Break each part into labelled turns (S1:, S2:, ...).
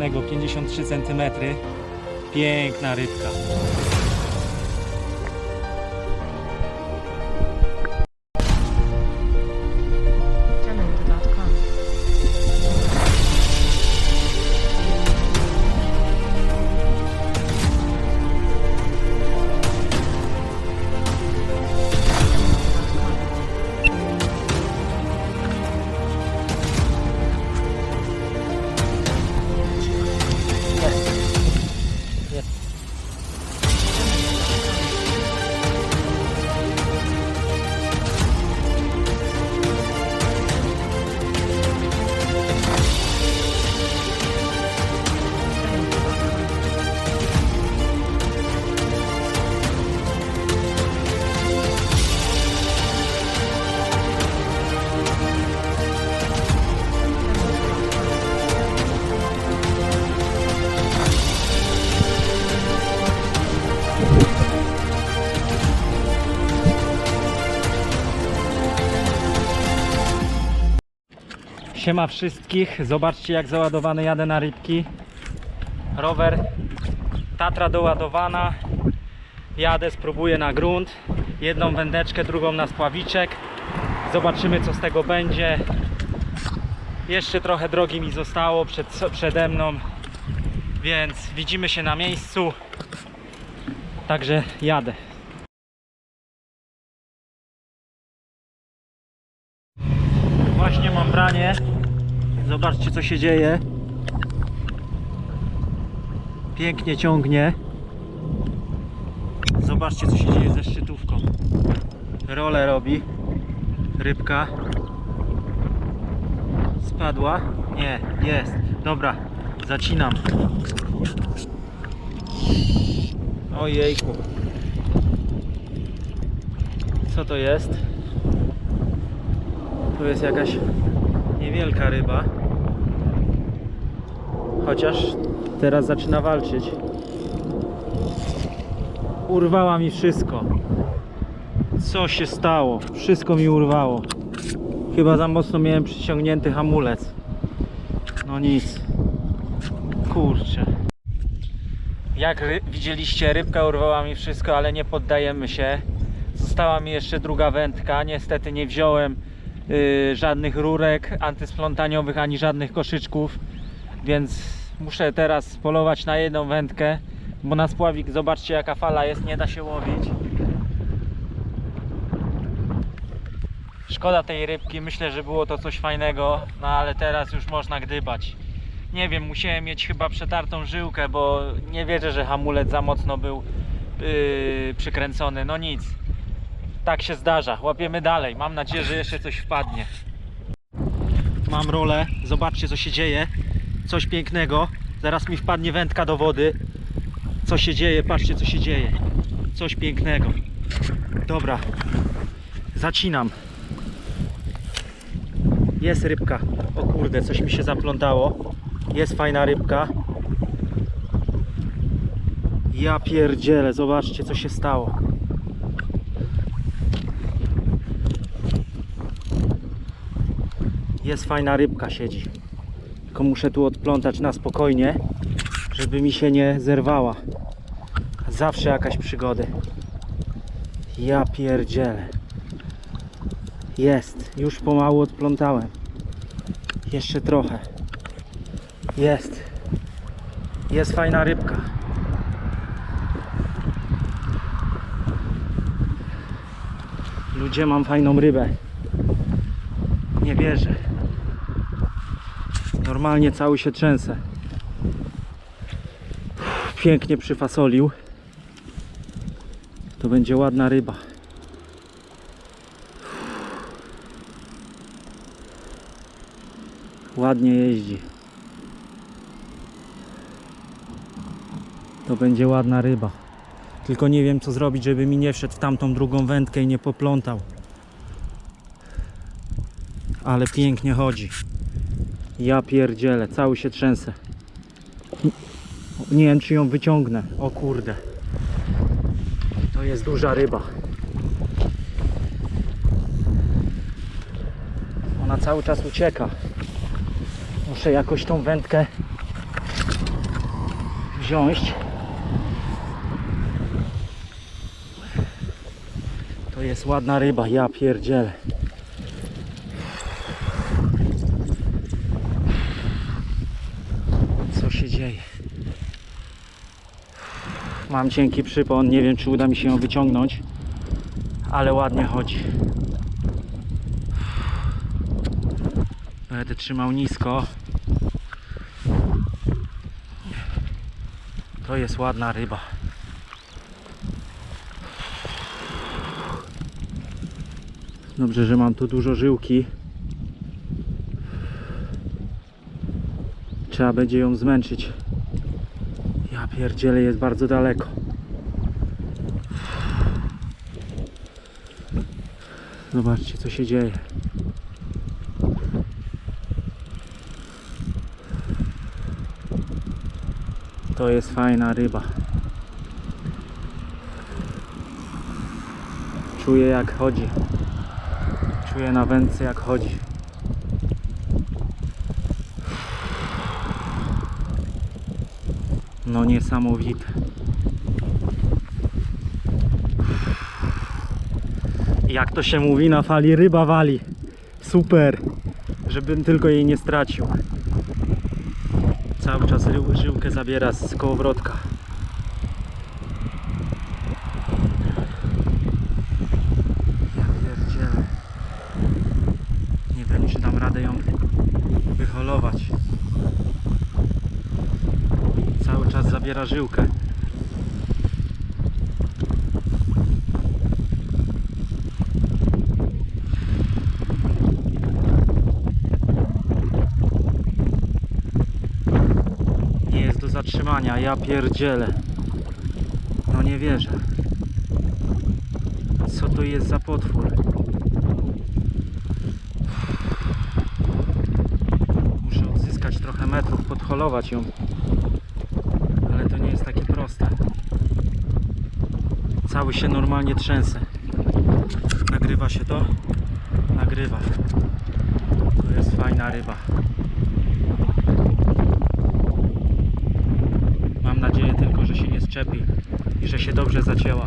S1: pięknego, 53 cm. Piękna rybka. Siema wszystkich, zobaczcie jak załadowany jadę na rybki. Rower Tatra doładowana. Jadę, spróbuję na grunt. Jedną wędeczkę, drugą na spławiczek. Zobaczymy co z tego będzie. Jeszcze trochę drogi mi zostało przed, przede mną, więc widzimy się na miejscu. Także jadę. Właśnie mam branie. Zobaczcie co się dzieje. Pięknie ciągnie. Zobaczcie co się dzieje ze szczytówką. Rolę robi. Rybka. Spadła? Nie, jest. Dobra, zacinam. Ojejku. Co to jest? Tu jest jakaś niewielka ryba. Chociaż teraz zaczyna walczyć. Urwała mi wszystko. Co się stało? Wszystko mi urwało. Chyba za mocno miałem przyciągnięty hamulec. No nic. Kurczę. Jak widzieliście, rybka urwała mi wszystko, ale nie poddajemy się. Została mi jeszcze druga wędka. Niestety nie wziąłem y, żadnych rurek antysplątaniowych ani żadnych koszyczków, więc muszę teraz polować na jedną wędkę, bo na spławik zobaczcie jaka fala jest, nie da się łowić. Szkoda tej rybki, myślę, że było to coś fajnego, no ale teraz już można gdybać. Nie wiem, musiałem mieć chyba przetartą żyłkę, bo nie wierzę, że hamulec za mocno był yy, przykręcony. No nic, tak się zdarza. Łapiemy dalej. Mam nadzieję, że jeszcze coś wpadnie. Mam rolę. Zobaczcie, co się dzieje. Coś pięknego. Zaraz mi wpadnie wędka do wody. Co się dzieje? Patrzcie, co się dzieje. Coś pięknego. Dobra. Zacinam. Jest rybka. O kurde, coś mi się zaplątało. Jest fajna rybka. Ja pierdzielę, zobaczcie co się stało. Jest fajna rybka siedzi. Tylko muszę tu odplątać na spokojnie, żeby mi się nie zerwała. Zawsze jakaś przygody. Ja pierdzielę. Jest. Już pomału odplątałem. Jeszcze trochę. Jest. Jest fajna rybka. Ludzie, mam fajną rybę. Nie wierzę. Normalnie cały się trzęsę. Pięknie przyfasolił. To będzie ładna ryba. Ładnie jeździ. To będzie ładna ryba. Tylko nie wiem co zrobić, żeby mi nie wszedł w tamtą drugą wędkę i nie poplątał. Ale pięknie chodzi. Ja pierdzielę, cały się trzęsę. Nie wiem czy ją wyciągnę. O kurde. To jest duża ryba. Ona cały czas ucieka. Muszę jakoś tą wędkę wziąć. To jest ładna ryba, ja pierdzielę. Co się dzieje? Mam cienki przypon, nie wiem czy uda mi się ją wyciągnąć, ale ładnie chodzi. Będę trzymał nisko. To jest ładna ryba. Dobrze, że mam tu dużo żyłki. Trzeba będzie ją zmęczyć. Ja pierdzielę, jest bardzo daleko. Zobaczcie, co się dzieje. To jest fajna ryba. Czuję jak chodzi. Czuję na wędce jak chodzi. No niesamowite. Jak to się mówi na fali, ryba wali. Super. Żebym tylko jej nie stracił. Cały czas żyłkę zabiera z kołowrotka. Ja pierdzielę. Nie wiem, czy dam radę ją wyholować. Cały czas zabiera żyłkę. Nie jest do zatrzymania, ja pierdzielę. No nie wierzę. Co to jest za potwór? Muszę odzyskać trochę metrów, podholować ją. Ale to nie jest takie proste. Cały się normalnie trzęsę. Nagrywa się to? Nagrywa. To jest fajna ryba. Mam nadzieję tylko, że się nie szczepi i że się dobrze zacięła.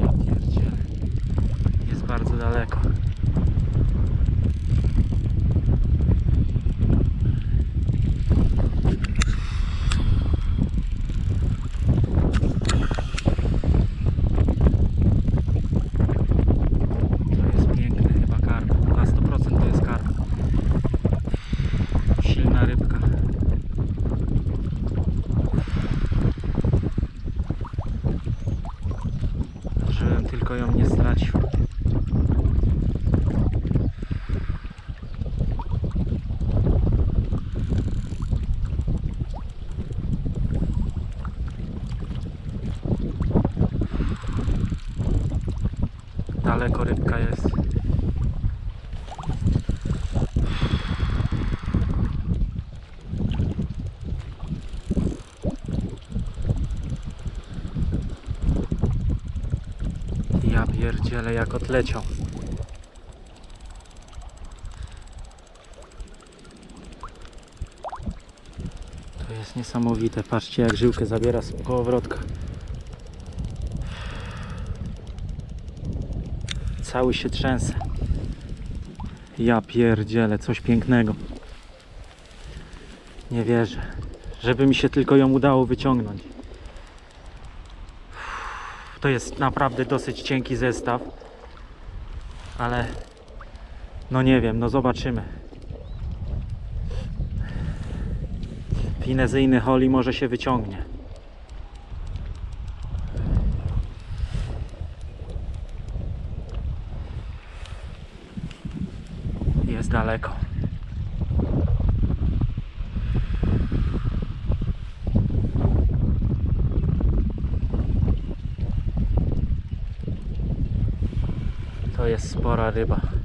S1: Ja pierdzielę. Jest bardzo daleko. To jest piękny chyba karp. Na 100% to jest karp. Silna rybka. Żebym tylko ją nie stracił. Rybka jest. Ja pierdzielę jak odleciał. To jest niesamowite. Patrzcie jak żyłkę zabiera z kołowrotka. Cały się trzęsę. Ja pierdzielę, coś pięknego. Nie wierzę. Żeby mi się tylko ją udało wyciągnąć. To jest naprawdę dosyć cienki zestaw. Ale no nie wiem, no zobaczymy. Finezyjny holi może się wyciągnie. Jest daleko. To jest spora ryba.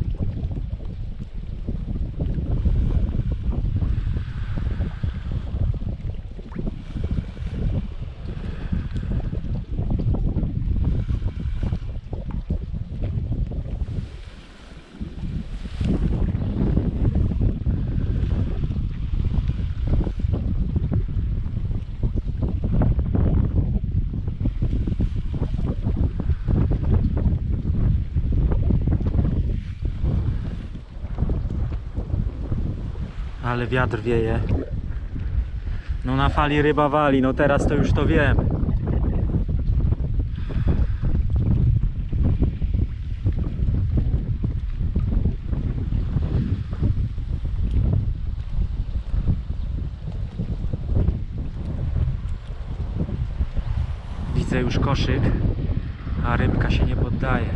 S1: Ale wiatr wieje. No na fali ryba wali, no teraz to już to wiem. Widzę już koszyk, a rybka się nie poddaje.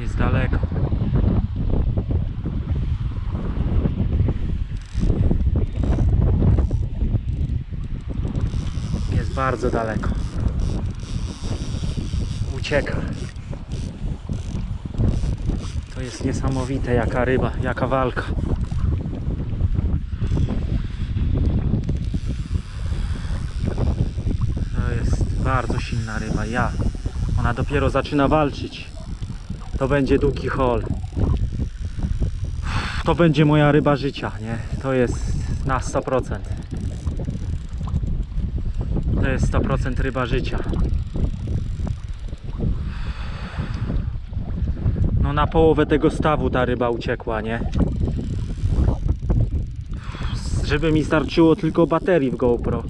S1: Jest daleko. Jest bardzo daleko. Ucieka. To jest niesamowite, jaka ryba, jaka walka. To jest bardzo silna ryba. Ja. Ona dopiero zaczyna walczyć. To będzie długi hol. To będzie moja ryba życia, nie? To jest na 100%. To jest 100% ryba życia. No na połowę tego stawu ta ryba uciekła, nie? Żeby mi starczyło tylko baterii w GoPro.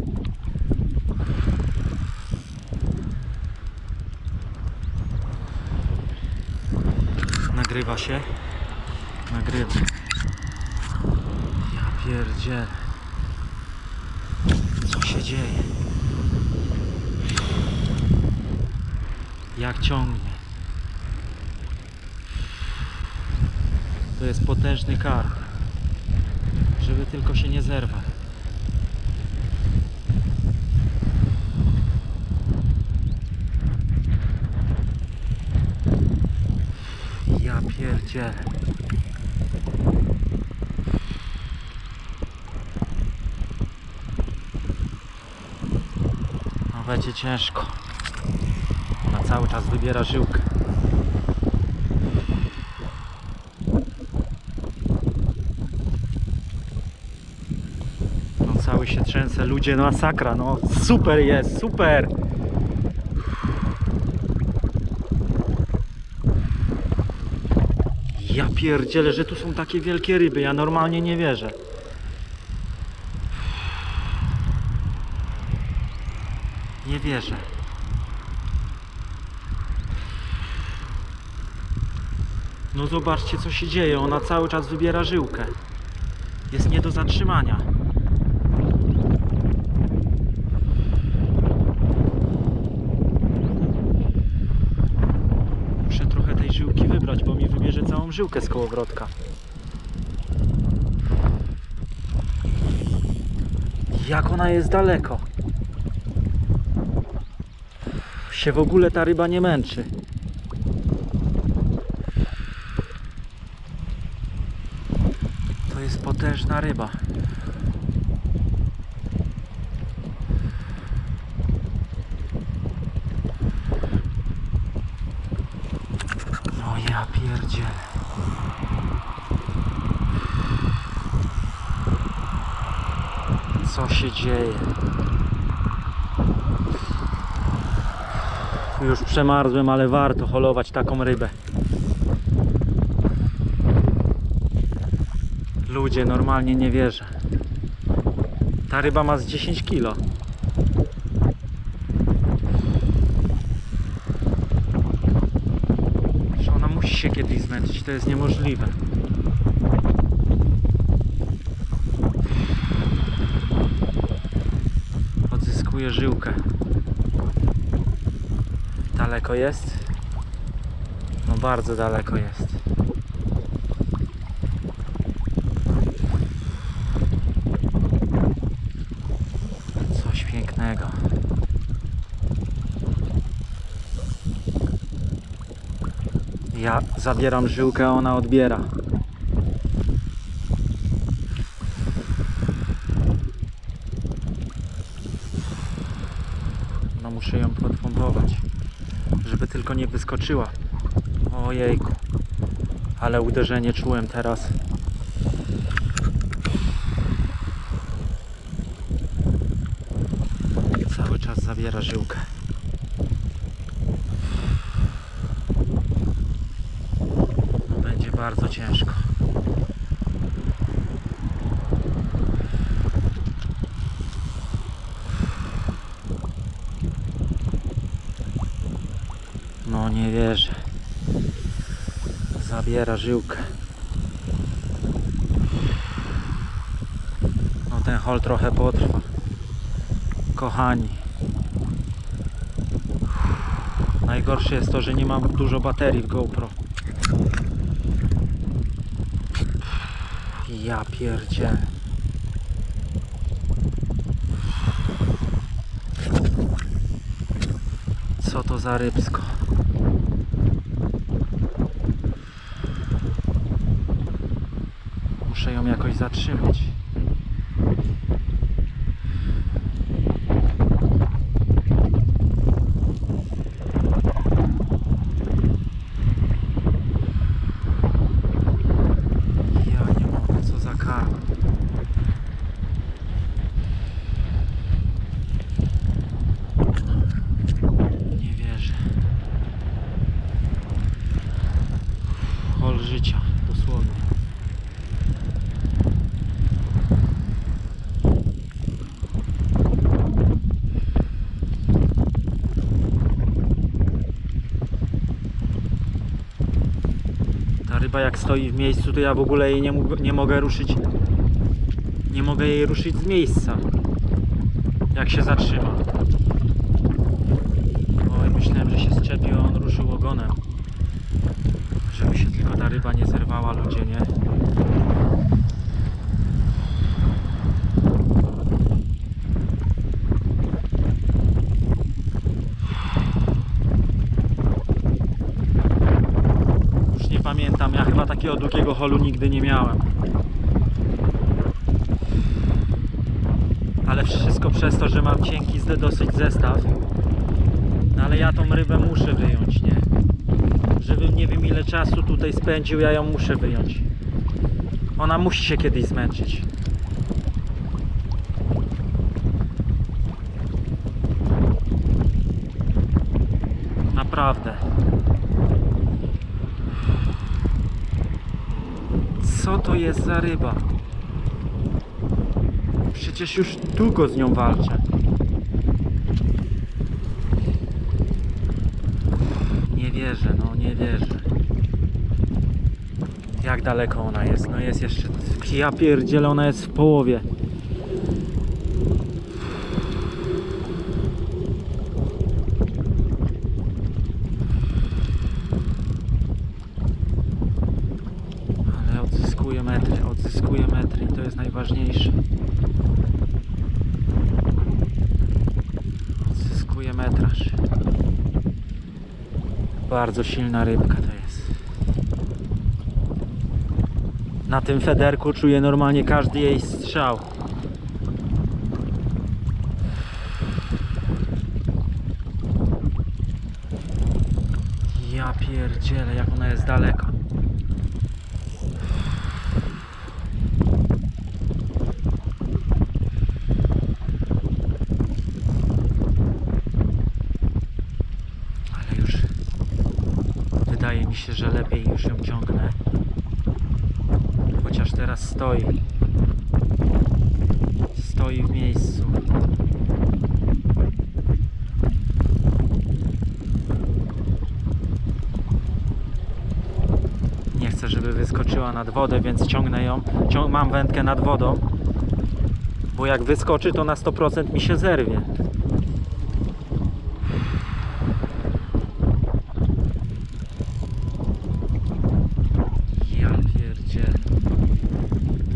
S1: Nagrywa się. Nagrywa. Ja pierdzielę. Co się dzieje? Jak ciągnie. To jest potężny karp. Żeby tylko się nie zerwał. Ja pierdzielę. No będzie ciężko. Cały czas wybiera żyłkę. No cały się trzęsę, ludzie, no masakra, no super jest, super! Ja pierdzielę, że tu są takie wielkie ryby, ja normalnie nie wierzę. Nie wierzę. No zobaczcie co się dzieje, ona cały czas wybiera żyłkę. Jest nie do zatrzymania. Muszę trochę tej żyłki wybrać, bo mi wybierze całą żyłkę z kołowrotka. Jak ona jest daleko. Się w ogóle ta ryba nie męczy. To jest potężna ryba. No ja pierdzielę. Co się dzieje? Już przemarzłem, ale warto holować taką rybę. Ludzie, normalnie nie wierzę. Ta ryba ma z 10 kilo. Że ona musi się kiedyś zmęczyć, to jest niemożliwe. Odzyskuje żyłkę. Daleko jest? No bardzo daleko jest. Coś pięknego. Ja zabieram żyłkę, a ona odbiera. No muszę ją podpompować, żeby tylko nie wyskoczyła. Ojejku. Ale uderzenie czułem teraz. Cały czas zabiera żyłkę. bardzo ciężko. No nie wierzę. Zabiera żyłkę. No ten hol trochę potrwa. Kochani. Najgorsze jest to, że nie mam dużo baterii w GoPro. Ja pierdzielę. Co to za rybsko? Muszę ją jakoś zatrzymać. Ja nie mogę, co za karma. Nie wierzę. Hol życia, dosłownie. Ta ryba jak stoi w miejscu, to ja w ogóle jej nie, nie mogę ruszyć. Nie mogę jej ruszyć z miejsca. Jak się zatrzyma. Oj, myślałem, że się zczepi, a on ruszył ogonem. Tylko ta ryba nie zerwała, ludzie, nie? Już nie pamiętam, ja chyba takiego długiego holu nigdy nie miałem. Ale wszystko przez to, że mam cienki dosyć zestaw. No ale ja tą rybę muszę wyjąć, nie? Nie wiem ile czasu tutaj spędził, ja ją muszę wyjąć. Ona musi się kiedyś zmęczyć. Naprawdę. Co to jest za ryba? Przecież już długo z nią walczę. Nie wierzę, no nie wierzę. Jak daleko ona jest? No jest jeszcze... Ja pierdzielę, ona jest w połowie. Ale odzyskuję metry, odzyskuję metry i to jest najważniejsze. Odzyskuję metraż. Bardzo silna rybka to jest. Na tym federku czuję normalnie każdy jej strzał. Ja pierdzielę, jak ona jest daleko. Ale już wydaje mi się, że lepiej już ją ciągnę. Chociaż teraz stoi. Stoi w miejscu. Nie chcę, żeby wyskoczyła nad wodę, więc ciągnę ją. Mam wędkę nad wodą. Bo jak wyskoczy, to na 100% mi się zerwie. Ja pierdzielę.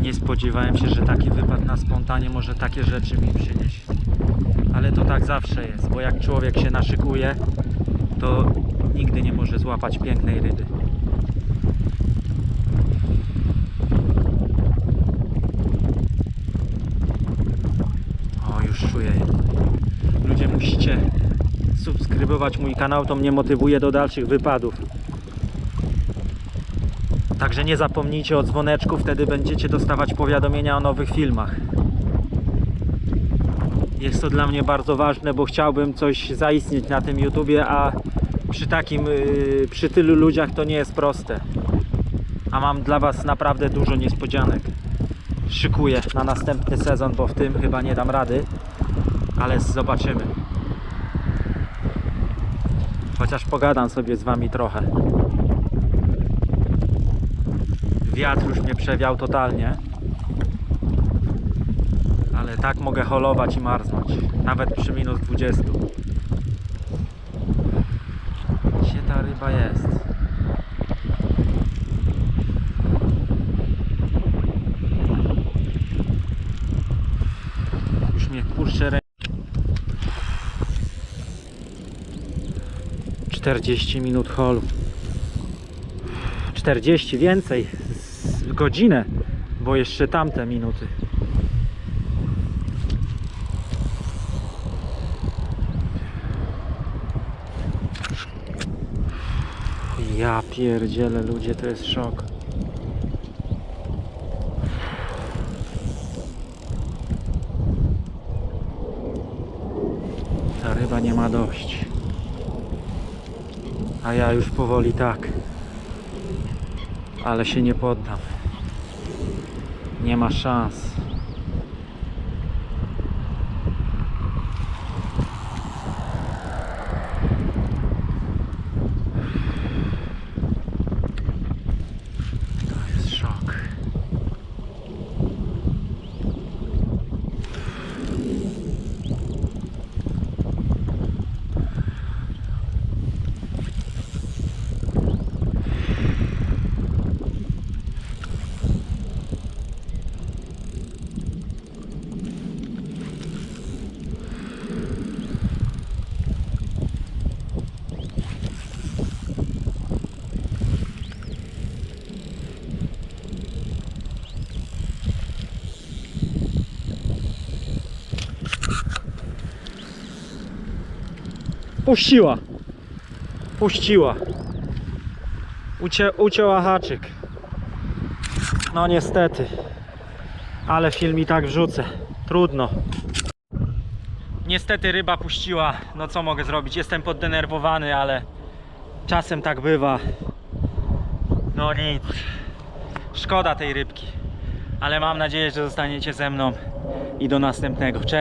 S1: Nie spodziewałem się, że taki wypad na spontanie może takie rzeczy mi przynieść. Ale to tak zawsze jest, bo jak człowiek się naszykuje, to nigdy nie może złapać pięknej ryby. O, już czuję. Ludzie musicie subskrybować mój kanał, to mnie motywuje do dalszych wypadów. Także nie zapomnijcie o dzwoneczku, wtedy będziecie dostawać powiadomienia o nowych filmach. Jest to dla mnie bardzo ważne, bo chciałbym coś zaistnieć na tym YouTubie, a przy takim, yy, przy tylu ludziach to nie jest proste. A mam dla Was naprawdę dużo niespodzianek. Szykuję na następny sezon, bo w tym chyba nie dam rady, ale zobaczymy. Chociaż pogadam sobie z wami trochę. Wiatr już mnie przewiał totalnie. Ale tak mogę holować i marznąć. Nawet przy minus 20. Gdzie ta ryba jest? Już kurczę rę... 40 minut holu. 40 więcej. Godzinę, bo jeszcze tamte minuty. Ja pierdzielę ludzie, to jest szok. Ta ryba nie ma dość. A ja już powoli tak. Ale się nie poddam. Nie ma szans. To jest szok. Puściła. Puściła. Ucie, ucięła haczyk. No niestety. Ale film i tak wrzucę. Trudno. Niestety ryba puściła. No co mogę zrobić? Jestem poddenerwowany, ale czasem tak bywa. No nic. Szkoda tej rybki. Ale mam nadzieję, że zostaniecie ze mną i do następnego. Cześć.